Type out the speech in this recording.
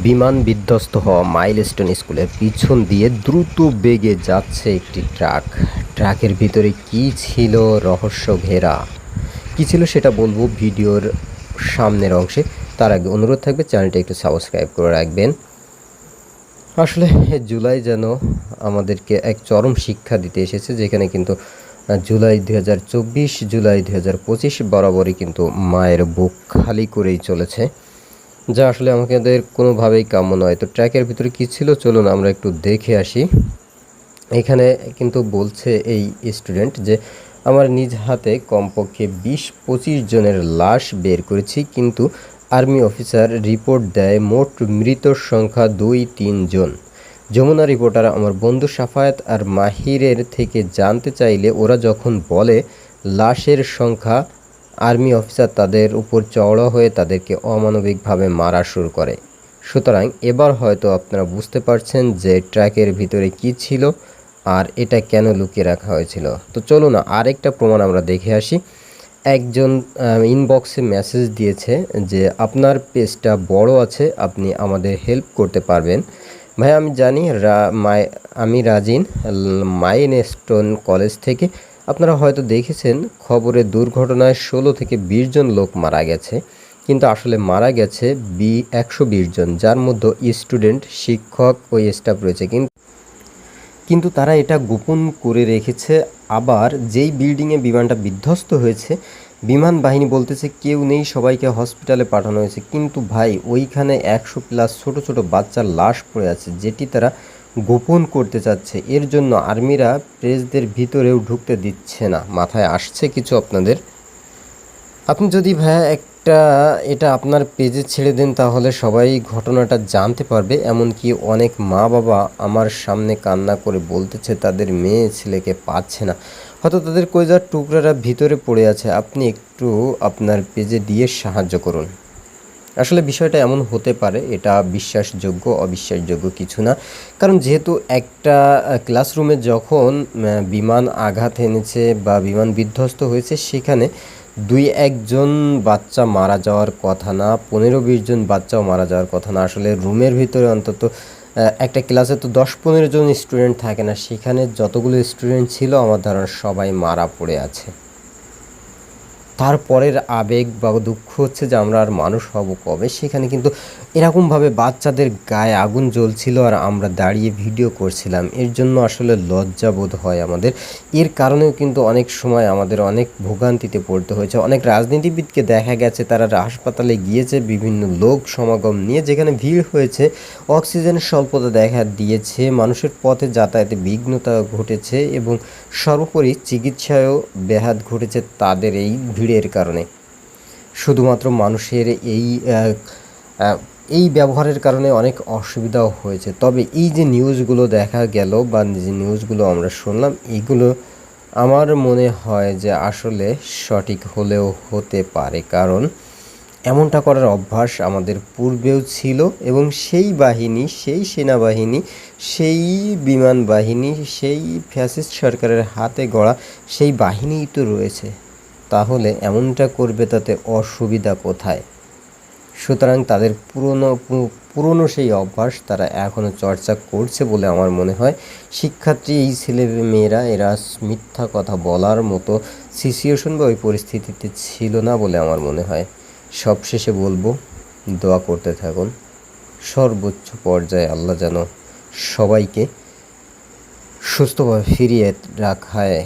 বিমান বিধ্বস্ত হওয়া মাইলস্টোন স্কুলের পিছন দিয়ে দ্রুত বেগে যাচ্ছে একটি ট্রাক। ট্রাকের ভিতরে কি ছিল রহস্য ঘেরা? কি ছিল সেটা বলব ভিডিওর সামনের অংশে। তার আগে অনুরোধ থাকবে, চ্যানেলটা একটু সাবস্ক্রাইব করে রাখবেন। আসলে জুলাই যেন আমাদেরকে এক চরম শিক্ষা দিতে এসেছে, যেখানে কিন্তু জুলাই দুই হাজার চব্বিশ, জুলাই দুই হাজার পঁচিশ বরাবরই কিন্তু মায়ের বুক খালি করেই চলেছে। যা আসলে আমাদের কোনোভাবেই কাম্য নয়। তো ট্র্যাকের ভিতরে কী ছিল? চলুন আমরা একটু দেখে আসি। এখানে কিন্তু বলছে এই স্টুডেন্ট যে, আমার নিজ হাতে কমপক্ষে বিশ পঁচিশ জনের লাশ বের করেছি, কিন্তু আর্মি অফিসার রিপোর্ট দেয় মোট মৃতর সংখ্যা দুই তিন জন। যমুনা রিপোর্টার আমার বন্ধু সাফায়াত আর মাহিরের থেকে জানতে চাইলে ওরা যখন বলে, লাশের সংখ্যা আর্মি অফিসার তাদের উপর চওড়া হয়ে তাদেরকে অমানবিকভাবে মারা শুরু করে। সুতরাং এবার হয়তো আপনারা বুঝতে পারছেন যে ট্র্যাকের ভিতরে কি ছিল আর এটা কেন লুকিয়ে রাখা হয়েছিল। তো চলুন আরেকটা প্রমাণ আমরা দেখে আসি। একজন ইনবক্সে মেসেজ দিয়েছে যে, আপনার পেজটা বড় আছে, আপনি আমাদের হেল্প করতে পারবেন। ভাই, আমি জানি রা, মাই, আমি রাজিন, মাইনস্টোন কলেজ থেকে আপনারা হয়তো দেখেছেন, খবরে দুর্ঘটনায় ষোলো থেকে বিশ জন লোক মারা গেছে। কিন্তু আসলে মারা গেছে বি একশো বিশ জন, যার মধ্যে স্টুডেন্ট, শিক্ষক ও স্টাফ রয়েছে। কিন্তু কিন্তু তারা এটা গোপন করে রেখেছে। আবার যেই বিল্ডিংয়ে বিমানটা বিধ্বস্ত হয়েছে, বিমান বাহিনী বলতেছে কেউ নেই, সবাইকে হসপিটালে পাঠানো হয়েছে। কিন্তু ভাই, ওইখানে একশো প্লাস ছোট ছোট বাচ্চার লাশ পড়ে আছে, যেটি তারা গোপন করতে চাচ্ছে। এর জন্য আর্মিরা প্রেসদের ভিতরেও ঢুকতে দিচ্ছে না। মাথায় আসছে কিছু আপনাদের। আপনি যদি ভাইয়া একটা এটা আপনার পেজে ছেড়ে দেন, তাহলে সবাই ঘটনাটা জানতে পারবে। এমনকি অনেক মা বাবা আমার সামনে কান্না করে বলতেছে, তাদের মেয়ে ছেলেকে পাচ্ছে না। হয়তো তাদের কইজার টুকরারা ভিতরে পড়ে আছে। আপনি একটু আপনার পেজে দিয়ে সাহায্য করুন। আসলে বিষয়টা এমন হতে পারে, এটা বিশ্বাসযোগ্য, অবিশ্বাসযোগ্য কিছু না। কারণ যেহেতু একটা ক্লাসরুমে যখন বিমান আঘাত এনেছে বা বিমান বিধ্বস্ত হয়েছে, সেখানে দুই একজন বাচ্চা মারা যাওয়ার কথা না, পনেরো বিশ জন বাচ্চাও মারা যাওয়ার কথা না। আসলে রুমের ভিতরে অন্তত একটা ক্লাসে তো দশ পনেরো জন স্টুডেন্ট থাকে না, সেখানে যতগুলো স্টুডেন্ট ছিল, আমার ধারণা সবাই মারা পড়ে আছে। তারপরের আবেগ বা দুঃখ হচ্ছে যে আমরা আর মানুষ হব কবে? সেখানে কিন্তু এরকমভাবে বাচ্চাদের গায়ে আগুন জ্বলছিল আর আমরা দাঁড়িয়ে ভিডিও করছিলাম। এর জন্য আসলে লজ্জা বোধ হয় আমাদের। এর কারণেও কিন্তু অনেক সময় আমাদের অনেক ভোগান্তিতে পড়তে হয়েছে। অনেক রাজনীতিবিদকে দেখা গেছে, তারা হাসপাতালে গিয়েছে, বিভিন্ন লোক সমাগম নিয়ে, যেখানে ভিড় হয়েছে, অক্সিজেনের স্বল্পতা দেখা দিয়েছে, মানুষের পথে যাতায়াতে বিঘ্নতা ঘটেছে এবং সর্বোপরি চিকিৎসায়ও ব্যাঘাত ঘটেছে তাদের এই ভিড়ের কারণে। শুধুমাত্র মানুষের এই এই ব্যবহারের কারণে অনেক অসুবিধাও হয়েছে। তবে এই যে নিউজগুলো দেখা গেল বা যে নিউজগুলো আমরা শুনলাম, এগুলো আমার মনে হয় যে আসলে সঠিক হলেও হতে পারে। কারণ এমনটা করার অভ্যাস আমাদের পূর্বেও ছিল এবং সেই বাহিনী, সেই সেনাবাহিনী, সেই বিমান বাহিনী, সেই ফ্যাসিস্ট সরকারের হাতে গড়া সেই বাহিনীই তো রয়েছে। তাহলে এমনটা করবে তাতে অসুবিধা কোথায়? সুতরাং তাদের পুরনো পুরনো সেই অভ্যাস তারা এখনও চর্চা করছে বলে আমার মনে হয়। শিক্ষার্থী, এই ছেলে মেয়েরা, এরা মিথ্যা কথা বলার মতো সিচুয়েশন বা ওই পরিস্থিতিতে ছিল না বলে আমার মনে হয়। সবশেষে বলব, দোয়া করতে থাকুন। সর্বোচ্চ পর্যায়ে আল্লাহ যেন সবাইকে সুস্থভাবে ফিরিয়ে রাখায়।